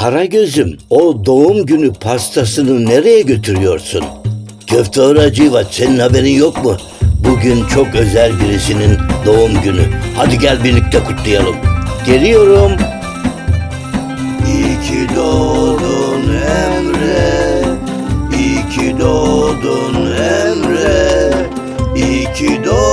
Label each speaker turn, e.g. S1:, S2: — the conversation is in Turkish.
S1: Karagöz'üm o doğum günü pastasını nereye götürüyorsun? Köfte Hacivat senin haberin yok mu? Bugün çok özel birisinin doğum günü. Hadi gel birlikte kutlayalım. Geliyorum. İyi ki doğdun Emre. İyi ki doğdun Emre. İyi ki doğdun